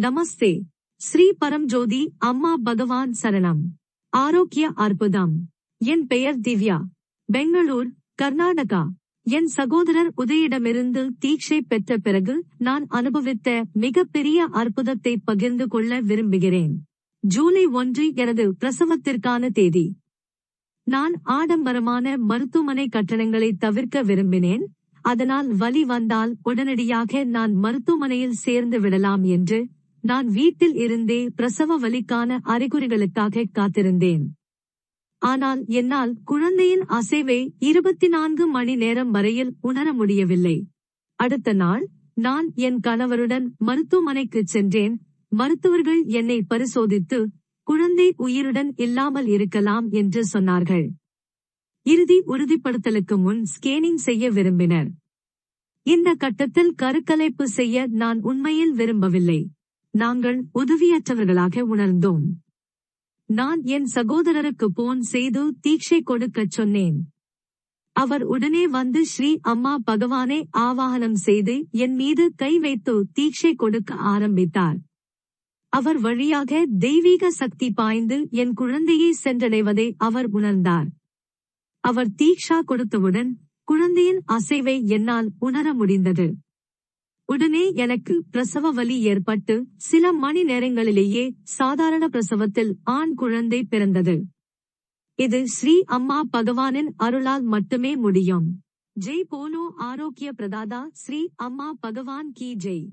நமஸ்தே. ஸ்ரீ பரம்ஜோதி அம்மா பகவான் சரணம். ஆரோக்கிய அற்புதம். என் பெயர் திவ்யா. பெங்களூர் கர்நாடகா. என் சகோதரர் உதயிடமிருந்து தீட்சை பெற்ற பிறகு நான் அனுபவித்த மிகப்பெரிய அற்புதத்தை பகிர்ந்து கொள்ள விரும்புகிறேன். ஜூலை ஒன்று எனது பிரசவத்திற்கான தேதி. நான் ஆடம்பரமான மருத்துவமனை கட்டணங்களை தவிர்க்க விரும்பினேன். அதனால் வலி வந்தால் உடனடியாக நான் மருத்துவமனையில் சேர்ந்து விடலாம் என்று நான் வீட்டில் இருந்தே பிரசவ வலிக்கான அறிகுறிகளுக்காக காத்திருந்தேன். ஆனால் என்னால் குழந்தையின் அசைவை இருபத்தி நான்கு மணி நேரம் வரையில் உணர முடியவில்லை. அடுத்த நாள் நான் என் கணவருடன் மருத்துவமனைக்கு சென்றேன். மருத்துவர்கள் என்னை பரிசோதித்து குழந்தை உயிருடன் இல்லாமல் இருக்கலாம் என்று சொன்னார்கள். இறுதி உறுதிப்படுத்தலுக்கு முன் ஸ்கேனிங் செய்ய விரும்பினர். இந்த கட்டத்தில் கருக்கலைப்பு செய்ய நான் உண்மையில் விரும்பவில்லை. நாங்கள் உதவியற்றவர்களாக உணர்ந்தோம். நான் என் சகோதரருக்கு போன் செய்து தீட்சை கொடுக்கச் சொன்னேன். அவர் உடனே வந்து ஸ்ரீ அம்மா பகவானை ஆவாகனம் செய்து என் மீது கை வைத்து தீட்சை கொடுக்க ஆரம்பித்தார். அவர் வழியாக தெய்வீக சக்தி பாய்ந்து என் குழந்தையை சென்றடைவதை அவர் உணர்ந்தார். அவர் தீக்ஷா கொடுத்தவுடன் குழந்தையின் அசைவை என்னால் உணர முடிந்தது. உடனே எனக்கு பிரசவ வலி ஏற்பட்டு சில மணி நேரங்களிலேயே சாதாரண பிரசவத்தில் ஆண் குழந்தை பிறந்தது. இது ஸ்ரீ அம்மா பகவானின் அருளால் மட்டுமே முடியும். ஜெய் போலோ ஆரோக்கிய பிரதாதா ஸ்ரீ அம்மா பகவான் கி ஜெய்.